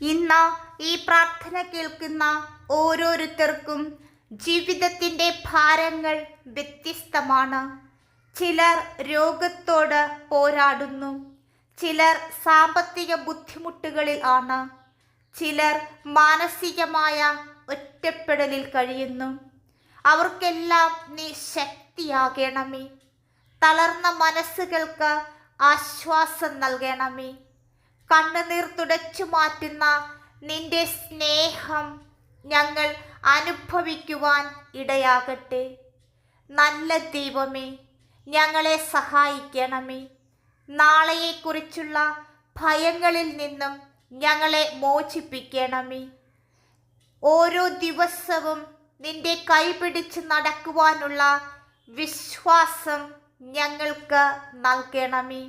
ഇന്ന് ഈ പ്രാർത്ഥന കേൾക്കുന്ന ഓരോരുത്തർക്കും ജീവിതത്തിന്റെ ഭാരങ്ങൾ വ്യത്യസ്തമാണ്. ചിലർ രോഗത്തോട് പോരാടുന്നു. ചിലർ സാമ്പത്തിക ബുദ്ധിമുട്ടുകളിൽ ആണ്. ചിലർ മാനസികമായ ഒറ്റപ്പെടലിൽ കഴിയുന്നു. അവർക്കെല്ലാം നീ ശക്തിയാകണമേ. തളർന്ന മനസ്സുകൾക്ക് ആശ്വാസം നൽകണമേ. കണ്ണുനീർ തുടച്ചു മാറ്റുന്ന നിന്റെ സ്നേഹം ഞങ്ങൾ അനുഭവിക്കുവാൻ ഇടയാകട്ടെ. നല്ല ദൈവമേ ഞങ്ങളെ സഹായിക്കണമേ. നാളെയെക്കുറിച്ചുള്ള ഭയങ്ങളിൽ നിന്നും ഞങ്ങളെ മോചിപ്പിക്കണമേ. ഓരോ ദിവസവും നിന്റെ കൈപിടിച്ച് നടക്കുവാനുള്ള വിശ്വാസം ഞങ്ങൾക്ക് നൽകണമേ.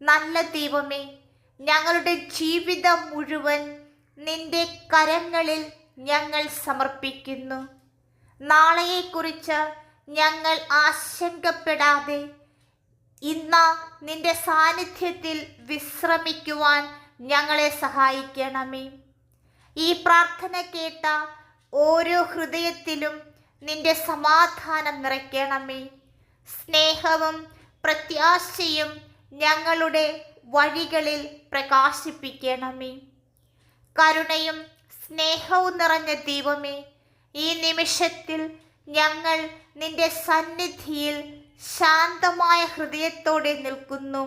നല്ല ദൈവമേ ഞങ്ങളുടെ ജീവിതം മുഴുവൻ നിന്റെ കരങ്ങളിൽ ഞങ്ങൾ സമർപ്പിക്കുന്നു. നാളെയെക്കുറിച്ച് ഞങ്ങൾ ആശങ്കപ്പെടാതെ ഇന്ന് നിന്റെ സാന്നിധ്യത്തിൽ വിശ്രമിക്കുവാൻ ഞങ്ങളെ സഹായിക്കണമേ. ഈ പ്രാർത്ഥന കേട്ട ഓരോ ഹൃദയത്തിലും നിന്റെ സമാധാനം നിറയ്ക്കണമേ. സ്നേഹവും പ്രത്യാശയും ഞങ്ങളുടെ വഴികളിൽ പ്രകാശിപ്പിക്കണമേ. കരുണയും സ്നേഹവും നിറഞ്ഞ ദൈവമേ ഈ നിമിഷത്തിൽ ഞങ്ങൾ നിന്റെ സന്നിധിയിൽ ശാന്തമായ ഹൃദയത്തോടെ നിൽക്കുന്നു.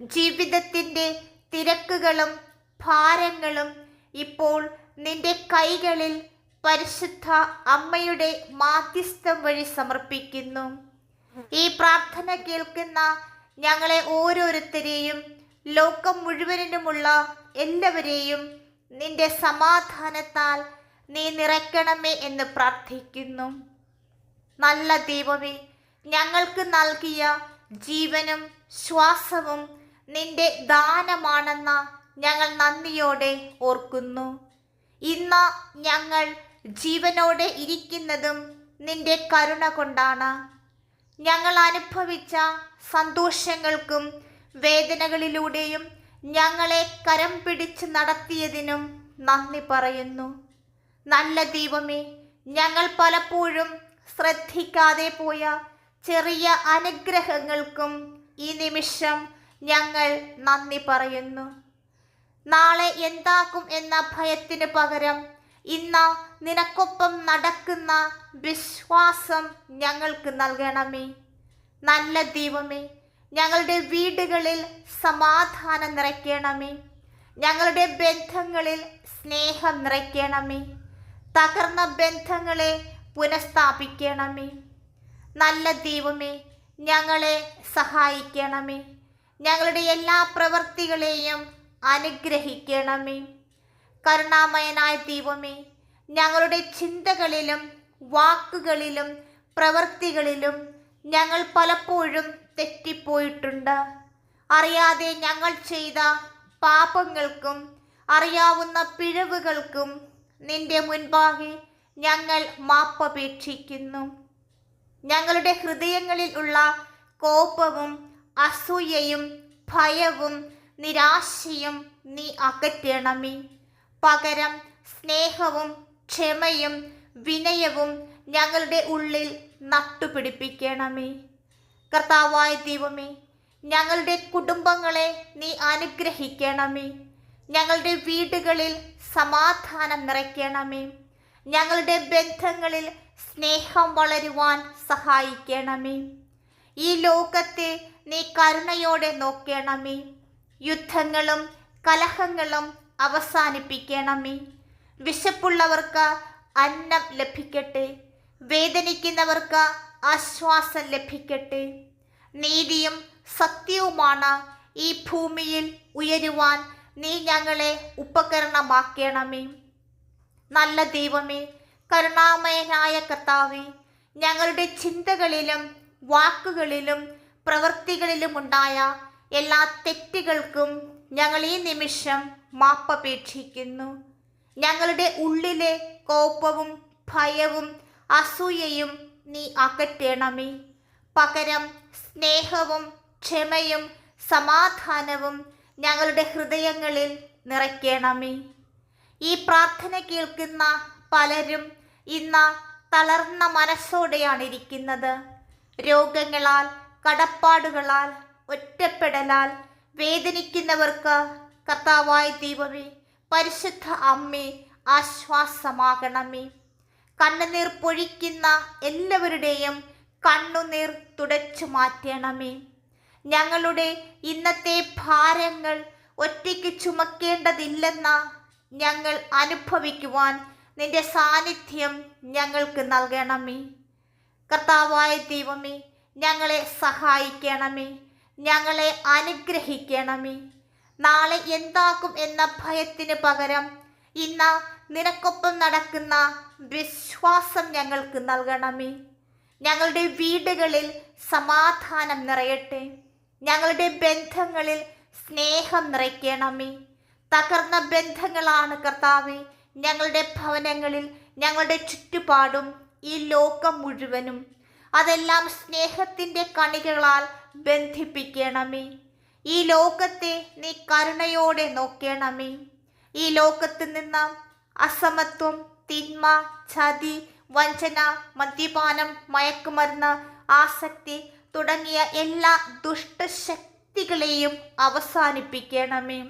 ജീവിതത്തിന്റെ തിരക്കുകളും ഭാരങ്ങളും ഇപ്പോൾ നിന്റെ കൈകളിൽ പരിശുദ്ധ അമ്മയുടെ മാധ്യസ്ഥം വഴി സമർപ്പിക്കുന്നു. ഈ പ്രാർത്ഥന കേൾക്കുന്ന ഞങ്ങളെ ഓരോരുത്തരെയും ലോകം മുഴുവനിലുമുള്ള എല്ലാവരെയും നിന്റെ സമാധാനത്താൽ നീ നിറയ്ക്കണമേ എന്ന് പ്രാർത്ഥിക്കുന്നു. നല്ല ദൈവമേ ഞങ്ങൾക്ക് നൽകിയ ജീവനും ശ്വാസവും നിന്റെ ദാനമാണെന്ന ഞങ്ങൾ നന്ദിയോടെ ഓർക്കുന്നു. ഇന്ന് ഞങ്ങൾ ജീവനോടെ ഇരിക്കുന്നതും നിന്റെ കരുണ കൊണ്ടാണ്. ഞങ്ങൾ അനുഭവിച്ച സന്തോഷങ്ങൾക്കും വേദനകളിലൂടെയും ഞങ്ങളെ കരം പിടിച്ച് നടത്തിയതിനും നന്ദി പറയുന്നു. നല്ല ദൈവമേ ഞങ്ങൾ പലപ്പോഴും ശ്രദ്ധിക്കാതെ പോയ ചെറിയ അനുഗ്രഹങ്ങൾക്കും ഈ നിമിഷം ഞങ്ങൾ നന്ദി പറയുന്നു. നാളെ എന്താകും എന്ന ഭയത്തിന് പകരം ഇന്ന് നിനക്കൊപ്പം നടക്കുന്ന വിശ്വാസം ഞങ്ങൾക്ക് നൽകണമേ. നല്ല ദൈവമേ ഞങ്ങളുടെ വീടുകളിൽ സമാധാനം നിറയ്ക്കണമേ. ഞങ്ങളുടെ ബന്ധങ്ങളിൽ സ്നേഹം നിറയ്ക്കണമേ. തകർന്ന ബന്ധങ്ങളെ പുനഃസ്ഥാപിക്കണമേ. നല്ല ദൈവമേ ഞങ്ങളെ സഹായിക്കണമേ. ഞങ്ങളുടെ എല്ലാ പ്രവൃത്തികളെയും അനുഗ്രഹിക്കണമേ. കരുണാമയനായ ദൈവമേ ഞങ്ങളുടെ ചിന്തകളിലും വാക്കുകളിലും പ്രവൃത്തികളിലും ഞങ്ങൾ പലപ്പോഴും തെറ്റിപ്പോയിട്ടുണ്ട്. അറിയാതെ ഞങ്ങൾ ചെയ്ത പാപങ്ങൾക്കും അറിയാവുന്ന പിഴവുകൾക്കും നിന്റെ മുൻപാകെ ഞങ്ങൾ മാപ്പപേക്ഷിക്കുന്നു. ഞങ്ങളുടെ ഹൃദയങ്ങളിൽ ഉള്ള കോപവും അസൂയയും ഭയവും നിരാശയും നീ അകറ്റണമേ. പകരം സ്നേഹവും ക്ഷമയും വിനയവും ഞങ്ങളുടെ ഉള്ളിൽ നട്ടുപിടിപ്പിക്കണമേ. കർത്താവായ ദൈവമേ ഞങ്ങളുടെ കുടുംബങ്ങളെ നീ അനുഗ്രഹിക്കണമേ. ഞങ്ങളുടെ വീടുകളിൽ സമാധാനം നിറയ്ക്കണമേ. ഞങ്ങളുടെ ബന്ധങ്ങളിൽ സ്നേഹം വളരുവാൻ സഹായിക്കണമേ. ഈ ലോകത്തെ നീ കരുണയോടെ നോക്കണമേ. യുദ്ധങ്ങളും കലഹങ്ങളും അവസാനിപ്പിക്കണമേ. വിശപ്പുള്ളവർക്ക് അന്നം ലഭിക്കട്ടെ. വേദനിക്കുന്നവർക്ക് ആശ്വാസം ലഭിക്കട്ടെ. നീതിയും സത്യവുമാണ്. ഈ ഭൂമിയിൽ ഉയരുവാൻ നീ ഞങ്ങളെ ഉപകരണമാക്കണമേ. നല്ല ദൈവമേ കരുണാമയനായ കർത്താവേ ഞങ്ങളുടെ ചിന്തകളിലും വാക്കുകളിലും പ്രവൃത്തികളിലുമുണ്ടായ എല്ലാ തെറ്റുകൾക്കും ഞങ്ങൾ ഈ നിമിഷം മാപ്പപേക്ഷിക്കുന്നു. ഞങ്ങളുടെ ഉള്ളിലെ കോപവും ഭയവും അസൂയയും നീ അകറ്റണമേ. പകരം സ്നേഹവും ക്ഷമയും സമാധാനവും ഞങ്ങളുടെ ഹൃദയങ്ങളിൽ നിറയ്ക്കണമേ. ഈ പ്രാർത്ഥന കേൾക്കുന്ന പലരും ഇന്ന് തളർന്ന മനസ്സോടെയാണ് ഇരിക്കുന്നത്. രോഗങ്ങളാൽ കടപ്പാടുകളാൽ ഒറ്റപ്പെടലാൽ വേദനിക്കുന്നവർക്ക് കർത്താവായ ദൈവമേ പരിശുദ്ധ അമ്മേ ആശ്വാസമാകണമേ. കണ്ണുനീർ പൊഴിക്കുന്ന എല്ലാവരുടെയും കണ്ണുനീർ തുടച്ചു മാറ്റണമേ. ഞങ്ങളുടെ ഇന്നത്തെ ഭാരങ്ങൾ ഒറ്റയ്ക്ക് ചുമക്കേണ്ടതില്ലെന്ന ഞങ്ങൾ അനുഭവിക്കുവാൻ നിന്റെ സാന്നിധ്യം ഞങ്ങൾക്ക് നൽകണമേ. കർത്താവായ ദൈവമേ ഞങ്ങളെ സഹായിക്കണമേ. ഞങ്ങളെ അനുഗ്രഹിക്കണമേ. നാളെ എന്താകും എന്ന ഭയത്തിന് പകരം ഇന്ന് നിനക്കൊപ്പം നടക്കുന്ന വിശ്വാസം ഞങ്ങൾക്ക് നൽകണമേ. ഞങ്ങളുടെ വീടുകളിൽ സമാധാനം നിറയട്ടെ. ഞങ്ങളുടെ ബന്ധങ്ങളിൽ സ്നേഹം നിറയ്ക്കണമേ. തകർന്ന ബന്ധങ്ങളാണ് കർത്താവെ ഞങ്ങളുടെ ഭവനങ്ങളിൽ ഞങ്ങളുടെ ചുറ്റുപാടും ഈ ലോകം മുഴുവനും. അതെല്ലാം സ്നേഹത്തിന്റെ കണികളാൽ ബന്ധിപ്പിക്കണമേ. ഈ ലോകത്തെ നീ കരുണയോടെ നോക്കണമേ. ഈ ലോകത്ത് നിന്ന് അസമത്വം തിന്മ ചതി വഞ്ചന മദ്യപാനം മയക്കുമരുന്ന് ആസക്തി തുടങ്ങിയ എല്ലാ ദുഷ്ടശക്തികളെയും അവസാനിപ്പിക്കണമേ.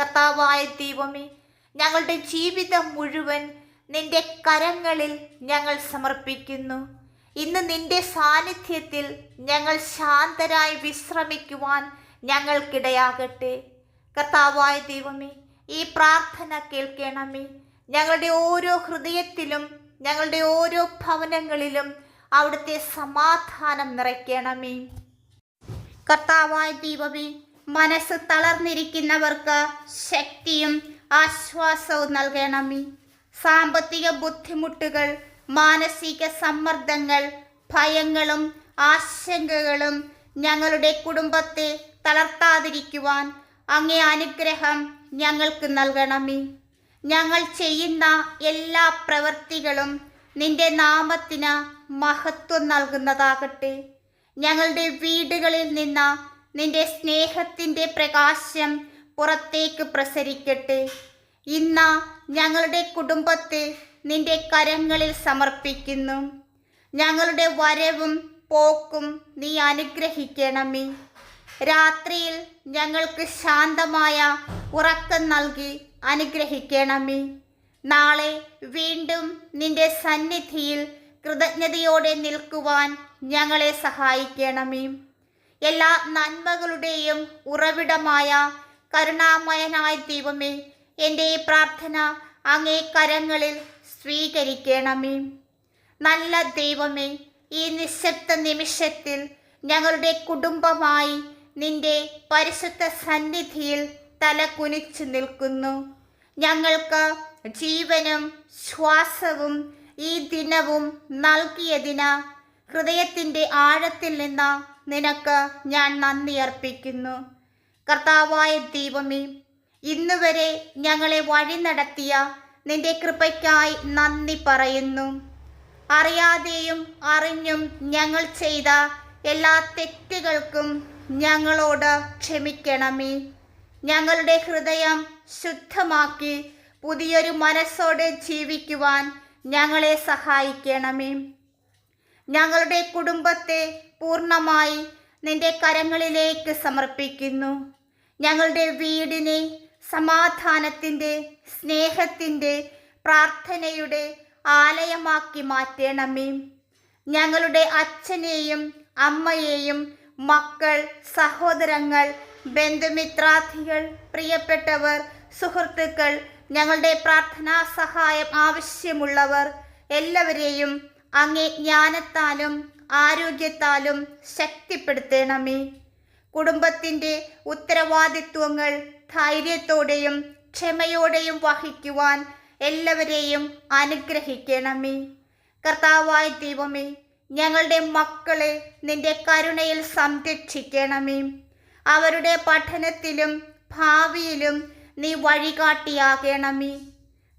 കർത്താവായ ദൈവമേ ഞങ്ങളുടെ ജീവിതം മുഴുവൻ നിന്റെ കരങ്ങളിൽ ഞങ്ങൾ സമർപ്പിക്കുന്നു. ഇന്ന് നിന്റെ സാന്നിധ്യത്തിൽ ഞങ്ങൾ ശാന്തരായി വിശ്രമിക്കുവാൻ ഞങ്ങൾക്കിടയാകട്ടെ. കർത്താവായ ദൈവമേ ഈ പ്രാർത്ഥന കേൾക്കണമേ. ഞങ്ങളുടെ ഓരോ ഹൃദയത്തിലും ഞങ്ങളുടെ ഓരോ ഭവനങ്ങളിലും അവിടുത്തെ സമാധാനം നിറയ്ക്കണമേ. കർത്താവായ ദീപവി മനസ്സ് തളർന്നിരിക്കുന്നവർക്ക് ശക്തിയും ആശ്വാസവും നൽകണമേ. സാമ്പത്തിക ബുദ്ധിമുട്ടുകൾ മാനസിക സമ്മർദ്ദങ്ങൾ ഭയങ്ങളും ആശങ്കകളും ഞങ്ങളുടെ കുടുംബത്തെ തളർത്താതിരിക്കുവാൻ അങ്ങേ അനുഗ്രഹം ഞങ്ങൾക്ക് നൽകണമേ. ഞങ്ങൾ ചെയ്യുന്ന എല്ലാ പ്രവൃത്തികളും നിന്റെ നാമത്തിന് മഹത്വം നൽകുന്നതാകട്ടെ. ഞങ്ങളുടെ വീടുകളിൽ നിന്ന് നിന്റെ സ്നേഹത്തിന്റെ പ്രകാശം പുറത്തേക്ക് പ്രസരിക്കട്ടെ. ഇന്ന് ഞങ്ങളുടെ കുടുംബത്തെ നിന്റെ കരങ്ങളിൽ സമർപ്പിക്കുന്നു. ഞങ്ങളുടെ വരവും പോക്കും നീ അനുഗ്രഹിക്കണമേ. രാത്രിയിൽ ഞങ്ങൾക്ക് ശാന്തമായ ഉറക്കം നൽകി അനുഗ്രഹിക്കണമേ. നാളെ വീണ്ടും നിന്റെ സന്നിധിയിൽ കൃതജ്ഞതയോടെ നിൽക്കുവാൻ ഞങ്ങളെ സഹായിക്കണമേ. എല്ലാ നന്മകളുടെയും ഉറവിടമായ കരുണാമയനായ ദൈവമേ എന്റെ ഈ പ്രാർത്ഥന അങ്ങേ കരങ്ങളിൽ സ്വീകരിക്കണമേ. നല്ല ദൈവമേ ഈ നിശബ്ദ നിമിഷത്തിൽ ഞങ്ങളുടെ കുടുംബമായി നിന്റെ പരിശുദ്ധ സന്നിധിയിൽ തല കുനിച്ചു നിൽക്കുന്നു. ഞങ്ങൾക്ക് ജീവനും ശ്വാസവും ഈ ദിനവും നൽകിയതിന് ഹൃദയത്തിന്റെ ആഴത്തിൽ നിന്ന് നിനക്ക് ഞാൻ നന്ദി അർപ്പിക്കുന്നു. കർത്താവായ ദൈവമേ ഇന്നുവരെ ഞങ്ങളെ വഴി നടത്തിയ നിന്റെ കൃപയ്ക്കായി നന്ദി പറയുന്നു. അറിയാതെയും അറിഞ്ഞും ഞങ്ങൾ ചെയ്ത എല്ലാ തെറ്റുകൾക്കും ഞങ്ങളോട് ക്ഷമിക്കണമേ. ഞങ്ങളുടെ ഹൃദയം ശുദ്ധമാക്കി പുതിയൊരു മനസ്സോടെ ജീവിക്കുവാൻ ഞങ്ങളെ സഹായിക്കണമേ. ഞങ്ങളുടെ കുടുംബത്തെ പൂർണമായി നിന്റെ കരങ്ങളിലേക്ക് സമർപ്പിക്കുന്നു. ഞങ്ങളുടെ വീടിനെ സമാധാനത്തിന്റെ സ്നേഹത്തിന്റെ പ്രാർത്ഥനയുടെ ആലയമാക്കി മാറ്റണമേ. ഞങ്ങളുടെ അച്ഛനെയും അമ്മയെയും മക്കൾ സഹോദരങ്ങൾ ബന്ധുമിത്രാർത്ഥികൾ പ്രിയപ്പെട്ടവർ സുഹൃത്തുക്കൾ ഞങ്ങളുടെ പ്രാർത്ഥനാ സഹായം ആവശ്യമുള്ളവർ എല്ലാവരെയും അങ്ങേ ജ്ഞാനത്താലും ആരോഗ്യത്താലും ശക്തിപ്പെടുത്തണമേ. കുടുംബത്തിന്റെ ഉത്തരവാദിത്വങ്ങൾ ധൈര്യത്തോടെയും ക്ഷമയോടെയും വഹിക്കുവാൻ എല്ലാവരെയും അനുഗ്രഹിക്കണമേ. കർത്താവായ ദൈവമേ ഞങ്ങളുടെ മക്കളെ നിന്റെ കരുണയിൽ സംരക്ഷിക്കണമേ. അവരുടെ പഠനത്തിലും ഭാവിയിലും നീ വഴികാട്ടിയാകണമേ.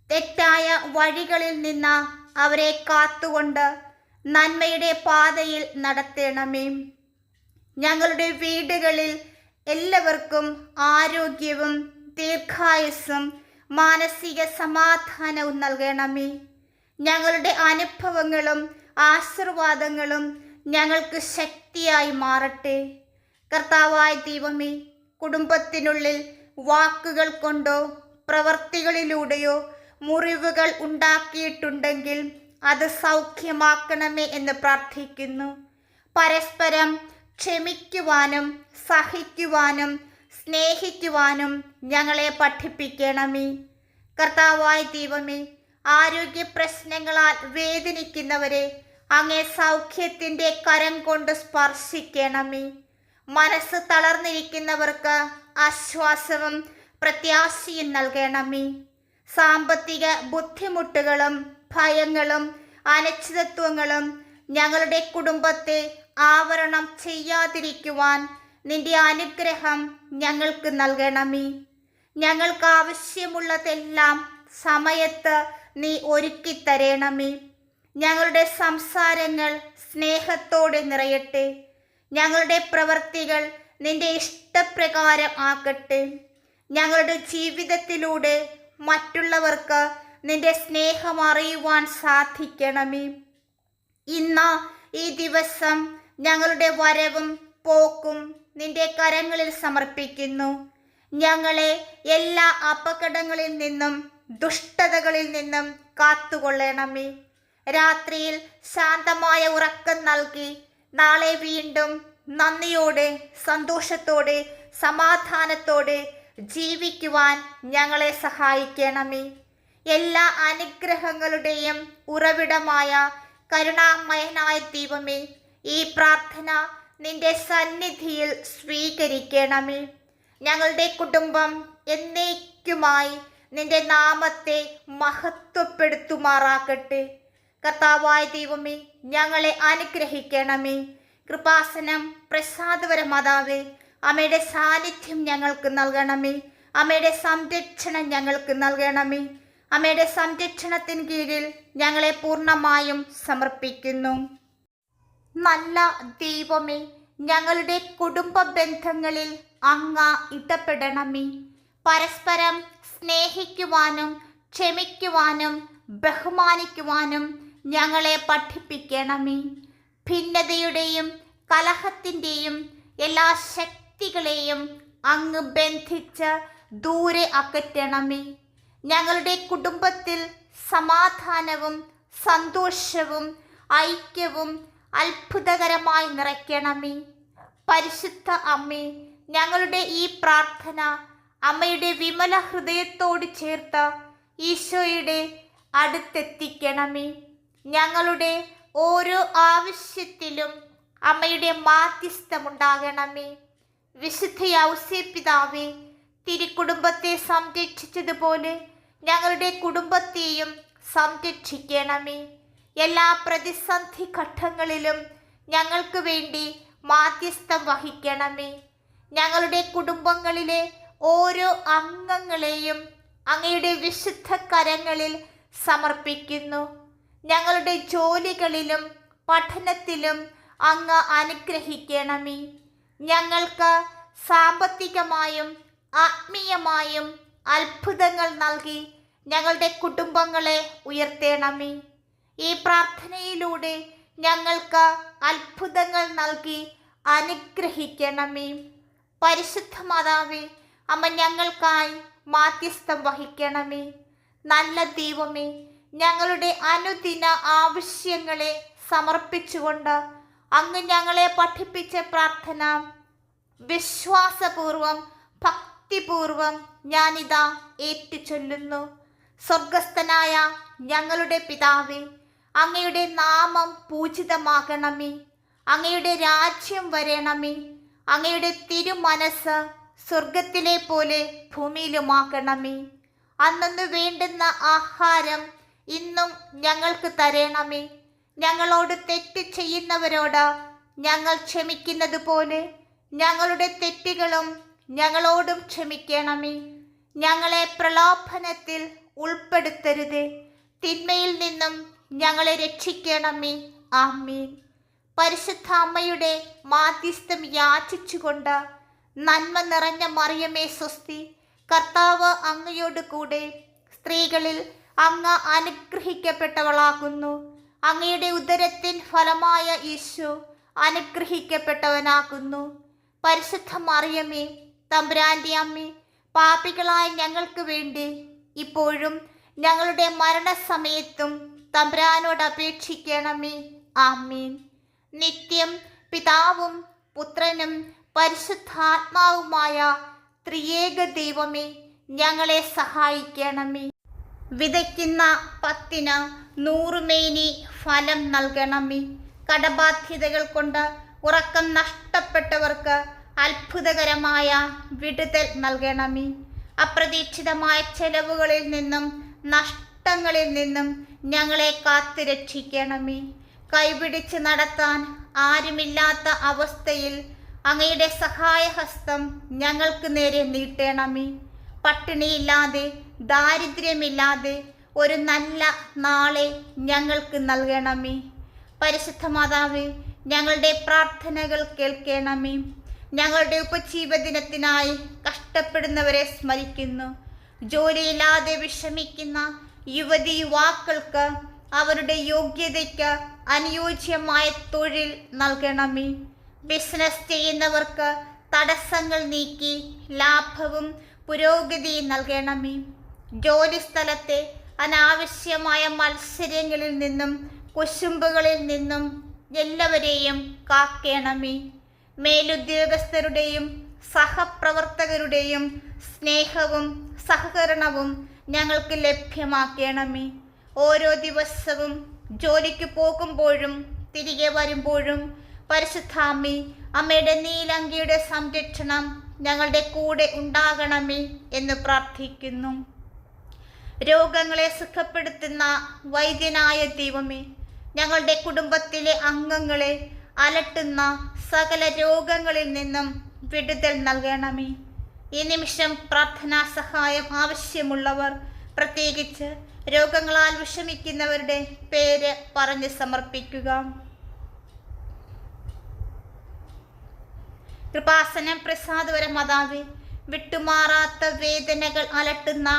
തെറ്റായ വഴികളിൽ നിന്ന് അവരെ കാത്തുകൊണ്ട് നന്മയുടെ പാതയിൽ നടത്തണമേ. ഞങ്ങളുടെ വീടുകളിൽ എല്ലാവർക്കും ആരോഗ്യവും ദീർഘായുസ്സും മാനസിക സമാധാനവും നൽകണമേ. ഞങ്ങളുടെ അനുഭവങ്ങളും ആശീർവാദങ്ങളും ഞങ്ങൾക്ക് ശക്തിയായി മാറട്ടെ. കർത്താവായ ദൈവമേ കുടുംബത്തിനുള്ളിൽ വാക്കുകൾ കൊണ്ടോ പ്രവർത്തികളിലൂടെയോ മുറിവുകൾ ഉണ്ടാക്കിയിട്ടുണ്ടെങ്കിൽ അത് സൗഖ്യമാക്കണമേ എന്ന് പ്രാർത്ഥിക്കുന്നു. പരസ്പരം ക്ഷമിക്കുവാനും സഹിക്കുവാനും സ്നേഹിക്കുവാനും ഞങ്ങളെ പഠിപ്പിക്കണമേ. കർത്താവായ ദൈവമേ ആരോഗ്യ പ്രശ്നങ്ങളാൽ വേദനിക്കുന്നവരെ അങ്ങേ സൗഖ്യത്തിന്റെ കരം കൊണ്ട് സ്പർശിക്കണമേ. മനസ്സ് തളർന്നിരിക്കുന്നവർക്ക് ആശ്വാസവും പ്രത്യാശയും നൽകണമേ. സാമ്പത്തിക ബുദ്ധിമുട്ടുകളും ഭയങ്ങളും അനിശ്ചിതത്വങ്ങളും ഞങ്ങളുടെ കുടുംബത്തെ ആവരണം ചെയ്യാതിരിക്കുവാൻ നിന്റെ അനുഗ്രഹം ഞങ്ങൾക്ക് നൽകണമേ. ഞങ്ങൾക്ക് ആവശ്യമുള്ളതെല്ലാം സമയത്ത് നീ ഒരുക്കി തരണമേ. ഞങ്ങളുടെ സംസാരങ്ങൾ സ്നേഹത്തോടെ നിറയട്ടെ. ഞങ്ങളുടെ പ്രവർത്തികൾ നിന്റെ ഇഷ്ടപ്രകാരം ആക്കട്ടെ. ഞങ്ങളുടെ ജീവിതത്തിലൂടെ മറ്റുള്ളവർക്ക് നിന്റെ സ്നേഹം അറിയുവാൻ സാധിക്കണമേ. ഇന്ന് ഈ ദിവസം ഞങ്ങളുടെ വരവും പോക്കും നിന്റെ കരങ്ങളിൽ സമർപ്പിക്കുന്നു. ഞങ്ങളെ എല്ലാ അപകടങ്ങളിൽ നിന്നും ദുഷ്ടതകളിൽ നിന്നും കാത്തുകൊള്ളണമേ. രാത്രിയിൽ ശാന്തമായ ഉറക്കം നൽകി നാളെ വീണ്ടും നന്ദിയോടെ സന്തോഷത്തോടെ സമാധാനത്തോടെ ജീവിക്കുവാൻ ഞങ്ങളെ സഹായിക്കണമേ. എല്ലാ അനുഗ്രഹങ്ങളുടെയും ഉറവിടമായ കരുണാമയനായ ദൈവമേ ഈ പ്രാർത്ഥന നിന്റെ സന്നിധിയിൽ സ്വീകരിക്കണമേ. ഞങ്ങളുടെ കുടുംബം എന്നേക്കുമായി നിന്റെ നാമത്തെ മഹത്വപ്പെടുത്തുമാറാക്കട്ടെ കർത്താവായ ദൈവമേ ഞങ്ങളെ അനുഗ്രഹിക്കണമേ. കൃപാസനം പ്രസാദവര മാതാവേ അമ്മയുടെ സാന്നിധ്യം ഞങ്ങൾക്ക് നൽകണമേ. അമ്മയുടെ സംരക്ഷണം ഞങ്ങൾക്ക് നൽകണമേ. അമ്മയുടെ സംരക്ഷണത്തിന് കീഴിൽ ഞങ്ങളെ പൂർണമായും സമർപ്പിക്കുന്നു. നല്ല ദൈവമേ ഞങ്ങളുടെ കുടുംബ ബന്ധങ്ങളിൽ അങ്ങ ഇടപെടണമേ. പരസ്പരം സ്നേഹിക്കുവാനും ക്ഷമിക്കുവാനും ബഹുമാനിക്കുവാനും ഞങ്ങളെ പഠിപ്പിക്കണമേ. ഭിന്നതയുടെയും കലഹത്തിന്റെയും എല്ലാ ശക്തികളെയും അങ്ങ് ബന്ധിച്ച് ദൂരെ അകറ്റണമേ. ഞങ്ങളുടെ കുടുംബത്തിൽ സമാധാനവും സന്തോഷവും ഐക്യവും അത്ഭുതകരമായി നിറയ്ക്കണമേ. പരിശുദ്ധ അമ്മേ ഞങ്ങളുടെ ഈ പ്രാർത്ഥന അമ്മയുടെ വിമല ഹൃദയത്തോട് ചേർത്ത് ഈശോയുടെ അടുത്തെത്തിക്കണമേ. ഞങ്ങളുടെ ഓരോ ആവശ്യത്തിലും അമ്മയുടെ മാധ്യസ്ഥമുണ്ടാകണമേ. വിശുദ്ധ ഔസ്യപിതാവേ തിരുക്കുടുംബത്തെ സംരക്ഷിച്ചതുപോലെ ഞങ്ങളുടെ കുടുംബത്തെയും സംരക്ഷിക്കണമേ. എല്ലാ പ്രതിസന്ധി ഘട്ടങ്ങളിലും ഞങ്ങൾക്ക് വേണ്ടി മാധ്യസ്ഥം വഹിക്കണമേ. ഞങ്ങളുടെ കുടുംബങ്ങളിലെ ഓരോ അംഗങ്ങളെയും അങ്ങയുടെ വിശുദ്ധ കരങ്ങളിൽ സമർപ്പിക്കുന്നു. ഞങ്ങളുടെ ജോലികളിലും പഠനത്തിലും അങ്ങ് അനുഗ്രഹിക്കണമേ. ഞങ്ങൾക്ക് സാമ്പത്തികമായും ആത്മീയമായും അത്ഭുതങ്ങൾ നൽകി ഞങ്ങളുടെ കുടുംബങ്ങളെ ഉയർത്തേണമേ. ഈ പ്രാർത്ഥനയിലൂടെ ഞങ്ങൾക്ക് അത്ഭുതങ്ങൾ നൽകി അനുഗ്രഹിക്കണമേ. പരിശുദ്ധ മാതാവേ അമ്മ ഞങ്ങൾക്കായി മാധ്യസ്ഥം വഹിക്കണമേ. നല്ല ദൈവമേ ഞങ്ങളുടെ അനുദിന ആവശ്യങ്ങളെ സമർപ്പിച്ചുകൊണ്ട് അങ്ങ് ഞങ്ങളെ പഠിപ്പിച്ച പ്രാർത്ഥന വിശ്വാസപൂർവം ഭക്തിപൂർവം ഞാനിതാ ഏറ്റുചൊല്ലുന്നു. സ്വർഗസ്ഥനായ ഞങ്ങളുടെ പിതാവേ അങ്ങയുടെ നാമം പൂജിതമാകണമേ. അങ്ങയുടെ രാജ്യം വരണമേ. അങ്ങയുടെ തിരുമനസ് സ്വർഗത്തിലെ പോലെ ഭൂമിയിലുമാക്കണമേ അന്നു വേണ്ടുന്ന ആഹാരം ഇന്നും ഞങ്ങൾക്ക് തരേണമേ. ഞങ്ങളോട് തെറ്റ് ചെയ്യുന്നവരോട് ഞങ്ങൾ ക്ഷമിക്കുന്നത് പോലെ. ഞങ്ങളുടെ തെറ്റുകളും ഞങ്ങളോടും ക്ഷമിക്കണമേ. ഞങ്ങളെ പ്രലോഭനത്തിൽ ഉൾപ്പെടുത്തരുത്. തിന്മയിൽ നിന്നും ഞങ്ങളെ രക്ഷിക്കണമേ. ആമീൻ. പരിശുദ്ധ അമ്മയുടെ മാധ്യസ്ഥം യാചിച്ചുകൊണ്ട് നന്മ നിറഞ്ഞ മറിയമേ സ്വസ്തി. കർത്താവ് അങ്ങയോട് കൂടെ സ്ത്രീകളിൽ അങ്ങ് അനുഗ്രഹിക്കപ്പെട്ടവളാകുന്നു. അങ്ങയുടെ ഉദരത്തിൻ ഫലമായ യേശു അനുഗ്രഹിക്കപ്പെട്ടവനാകുന്നു. പരിശുദ്ധ മറിയമ്മേ തമ്പുരാന്റെ അമ്മേ പാപികളായ ഞങ്ങൾക്ക് വേണ്ടി ഇപ്പോഴും ഞങ്ങളുടെ മരണസമയത്തും തമ്പുരാനോട് അപേക്ഷിക്കണമേ. ആമീൻ. നിത്യം പിതാവും പുത്രനും പരിശുദ്ധാത്മാവുമായ ത്രിയേക ദൈവമേ ഞങ്ങളെ സഹായിക്കണമേ. വിതയ്ക്കുന്ന പത്തിന് നൂറുമേനി ഫലം നൽകണമേ. കടബാധ്യതകൾ കൊണ്ട് ഉറക്കം നഷ്ടപ്പെട്ടവർക്ക് അത്ഭുതകരമായ വിടുതൽ നൽകണമേ. അപ്രതീക്ഷിതമായ ചെലവുകളിൽ നിന്നും നഷ്ടങ്ങളിൽ നിന്നും ഞങ്ങളെ കാത്തു രക്ഷിക്കണമേ. കൈപിടിച്ച് നടത്താൻ ആരുമില്ലാത്ത അവസ്ഥയിൽ അങ്ങയുടെ സഹായഹസ്തം ഞങ്ങൾക്ക് നേരെ നീട്ടണമേ. പട്ടിണിയില്ലാതെ ദാരിദ്ര്യമില്ലാതെ ഒരു നല്ല നാളെ ഞങ്ങൾക്ക് നൽകണമേ. പരിശുദ്ധ മാതാവേ ഞങ്ങളുടെ പ്രാർത്ഥനകൾ കേൾക്കണമേ. ഞങ്ങളുടെ ഉപജീവദിനത്തിനായി കഷ്ടപ്പെടുന്നവരെ സ്മരിക്കുന്നു. ജോലിയില്ലാതെ വിഷമിക്കുന്ന യുവതി യുവാക്കൾക്ക് അവരുടെ യോഗ്യതയ്ക്ക് അനുയോജ്യമായ തൊഴിൽ നൽകണമേ. ബിസിനസ് ചെയ്യുന്നവർക്ക് തടസ്സങ്ങൾ നീക്കി ലാഭവും പുരോഗതിയും നൽകണമേ. ജോലിസ്ഥലത്തെ അനാവശ്യമായ മത്സരങ്ങളിൽ നിന്നും കുശുമ്പുകളിൽ നിന്നും എല്ലാവരെയും കാക്കണമേ. മേലുദ്യോഗസ്ഥരുടെയും സഹപ്രവർത്തകരുടെയും സ്നേഹവും സഹകരണവും ഞങ്ങൾക്ക് ലഭ്യമാക്കണമേ. ഓരോ ദിവസവും ജോലിക്ക് പോകുമ്പോഴും തിരികെ വരുമ്പോഴും പരിശുദ്ധാമ്മി അമ്മയുടെ നീലങ്കിയുടെ സംരക്ഷണം ഞങ്ങളുടെ കൂടെ ഉണ്ടാകണമേ എന്ന് പ്രാർത്ഥിക്കുന്നു. രോഗങ്ങളെ സുഖപ്പെടുത്തുന്ന വൈദ്യനായ ദൈവമേ ഞങ്ങളുടെ കുടുംബത്തിലെ അംഗങ്ങളെ അലട്ടുന്ന സകല രോഗങ്ങളിൽ നിന്നും വിടുതൽ നൽകണമേ. ഈ നിമിഷം പ്രാർത്ഥനാ സഹായം ആവശ്യമുള്ളവർ പ്രത്യേകിച്ച് രോഗങ്ങളാൽ വിഷമിക്കുന്നവരുടെ പേര് പറഞ്ഞ് സമർപ്പിക്കുക. കൃപാസനം പ്രസാദവര മതാവേ വിട്ടുമാറാത്ത വേദനകൾ അലട്ടുന്ന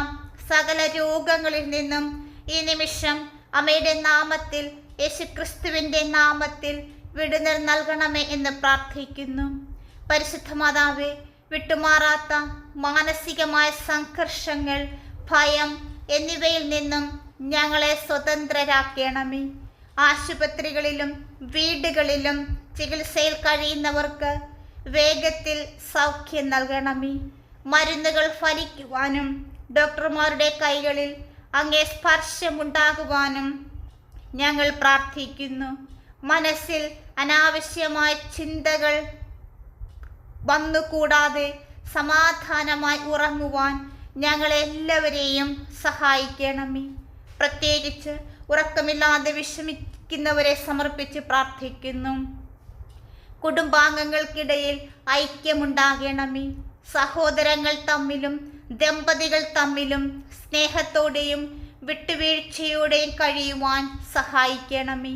സകല രോഗങ്ങളിൽ നിന്നും ഈ നിമിഷം അമ്മയുടെ നാമത്തിൽ യേശുക്രിസ്തുവിന്റെ നാമത്തിൽ വിടുതൽ നൽകണമേ എന്ന് പ്രാർത്ഥിക്കുന്നു. പരിശുദ്ധ മാതാവേ വിട്ടുമാറാത്ത മാനസികമായ സംഘർഷങ്ങൾ ഭയം എന്നിവയിൽ നിന്നും ഞങ്ങളെ സ്വതന്ത്രരാക്കണമേ. ആശുപത്രികളിലും വീടുകളിലും ചികിത്സയിൽ കഴിയുന്നവർക്ക് വേഗത്തിൽ സൗഖ്യം നൽകണമേ. മരുന്നുകൾ ഫലിക്കുവാനും ഡോക്ടർമാരുടെ കൈകളിൽ അങ്ങേ സ്പർശമുണ്ടാകുവാനും ഞങ്ങൾ പ്രാർത്ഥിക്കുന്നു. മനസ്സിൽ അനാവശ്യമായ ചിന്തകൾ വന്നുകൂടാതെ സമാധാനമായി ഉറങ്ങുവാൻ ഞങ്ങളെല്ലാവരെയും സഹായിക്കണമേ. പ്രത്യേകിച്ച് ഉറക്കമില്ലാതെ വിഷമിക്കുന്നവരെ സമർപ്പിച്ച് പ്രാർത്ഥിക്കുന്നു. കുടുംബാംഗങ്ങൾക്കിടയിൽ ഐക്യമുണ്ടാകണമേ. സഹോദരങ്ങൾ തമ്മിലും ദമ്പതികൾ തമ്മിലും സ്നേഹത്തോടെയും വിട്ടുവീഴ്ചയോടെയും കഴിയുവാൻ സഹായിക്കണമേ.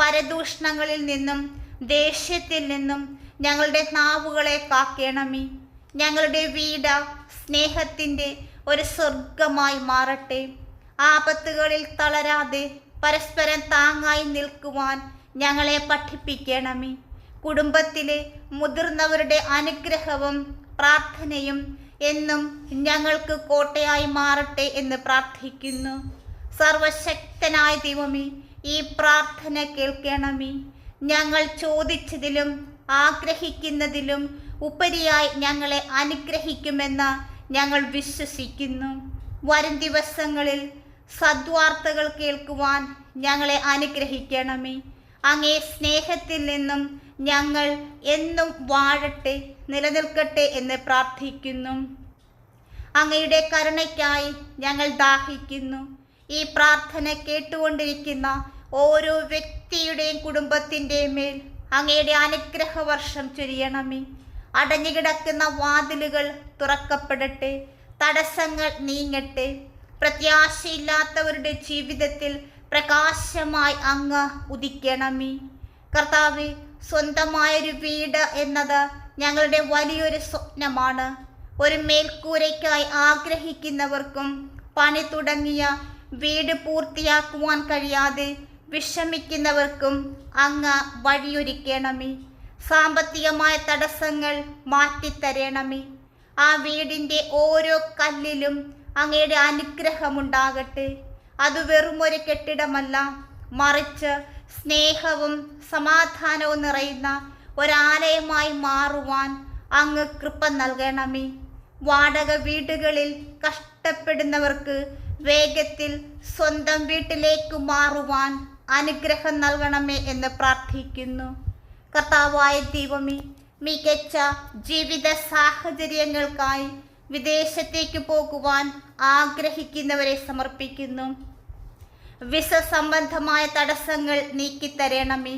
പരദൂഷണങ്ങളിൽ നിന്നും ദേഷ്യത്തിൽ നിന്നും ഞങ്ങളുടെ നാവുകളെ കാക്കണമേ. ഞങ്ങളുടെ വീട് സ്നേഹത്തിന്റെ ഒരു സ്വർഗമായി മാറട്ടെ. ആപത്തുകളിൽ തളരാതെ പരസ്പരം താങ്ങായി നിൽക്കുവാൻ ഞങ്ങളെ പഠിപ്പിക്കണമേ. കുടുംബത്തിലെ മുതിർന്നവരുടെ അനുഗ്രഹവും പ്രാർത്ഥനയും എന്നും ഞങ്ങൾക്ക് കോട്ടയായി മാറട്ടെ എന്ന് പ്രാർത്ഥിക്കുന്നു. സർവശക്തനായ ദൈവമേ ഈ പ്രാർത്ഥന കേൾക്കണമേ. ഞങ്ങൾ ചോദിച്ചതിലും ആഗ്രഹിക്കുന്നതിലും ഉപരിയായി ഞങ്ങളെ അനുഗ്രഹിക്കുമെന്ന് ഞങ്ങൾ വിശ്വസിക്കുന്നു. വരും ദിവസങ്ങളിൽ സദ്വാർത്തകൾ കേൾക്കുവാൻ ഞങ്ങളെ അനുഗ്രഹിക്കണമേ. അങ്ങേ സ്നേഹത്തിൽ നിന്നും ഞങ്ങൾ എന്നും വാഴട്ടെ നിലനിൽക്കട്ടെ എന്ന് പ്രാർത്ഥിക്കുന്നു. അങ്ങയുടെ കരുണയ്ക്കായി ഞങ്ങൾ ദാഹിക്കുന്നു. ഈ പ്രാർത്ഥന കേട്ടുകൊണ്ടിരിക്കുന്ന ഓരോ വ്യക്തിയുടെയും കുടുംബത്തിന്റെയും മേൽ അങ്ങയുടെ അനുഗ്രഹ വർഷം ചൊരിയണമേ. അടഞ്ഞുകിടക്കുന്ന വാതിലുകൾ തുറക്കപ്പെടട്ടെ തടസ്സങ്ങൾ നീങ്ങട്ടെ. പ്രത്യാശയില്ലാത്തവരുടെ ജീവിതത്തിൽ പ്രകാശമായി അങ്ങ് ഉദിക്കണമേ. കർത്താവെ സ്വന്തമായൊരു വീട് എന്നത് ഞങ്ങളുടെ വലിയൊരു സ്വപ്നമാണ്. ഒരു മേൽക്കൂരയ്ക്കായി ആഗ്രഹിക്കുന്നവർക്കും പണി തുടങ്ങിയ വീട് പൂർത്തിയാക്കുവാൻ കഴിയാതെ വിഷമിക്കുന്നവർക്കും അങ്ങ് വഴിയൊരുക്കണമേ. സാമ്പത്തികമായ തടസ്സങ്ങൾ മാറ്റിത്തരണമേ. ആ വീടിന്റെ ഓരോ കല്ലിലും അങ്ങയുടെ അനുഗ്രഹമുണ്ടാകട്ടെ. അത് വെറുമൊരു കെട്ടിടമല്ല മറിച്ച് സ്നേഹവും സമാധാനവും നിറയുന്ന ഒരാലയമായി മാറുവാൻ അങ്ങ് കൃപ നൽകണമേ. വാടക വീടുകളിൽ കഷ്ടപ്പെടുന്നവർക്ക് വേഗത്തിൽ സ്വന്തം വീട്ടിലേക്ക് മാറുവാൻ അനുഗ്രഹം നൽകണമേ എന്ന് പ്രാർത്ഥിക്കുന്നു. കർത്താവായ ദൈവമേ മികച്ച ജീവിത സാഹചര്യങ്ങൾക്കായി വിദേശത്തേക്ക് പോകുവാൻ ആഗ്രഹിക്കുന്നവരെ സമർപ്പിക്കുന്നു. വിസ സംബന്ധമായ തടസ്സങ്ങൾ നീക്കിത്തരണമേ.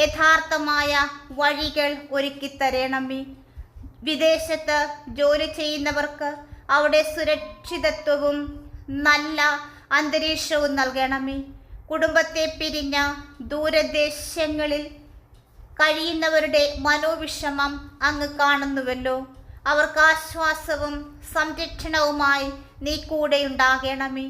യഥാർത്ഥമായ വഴികൾ ഒരുക്കിത്തരണമേ. വിദേശത്ത് ജോലി ചെയ്യുന്നവർക്ക് അവിടെ സുരക്ഷിതത്വവും നല്ല അന്തരീക്ഷവും നൽകണമേ. കുടുംബത്തെ പിരിഞ്ഞ ദൂരദേശങ്ങളിൽ കഴിയുന്നവരുടെ മനോവിഷമം അങ്ങ് കാണുന്നുവല്ലോ. അവർക്ക് ആശ്വാസവും സംരക്ഷണവുമായി നീ കൂടെ ഉണ്ടാകണമേ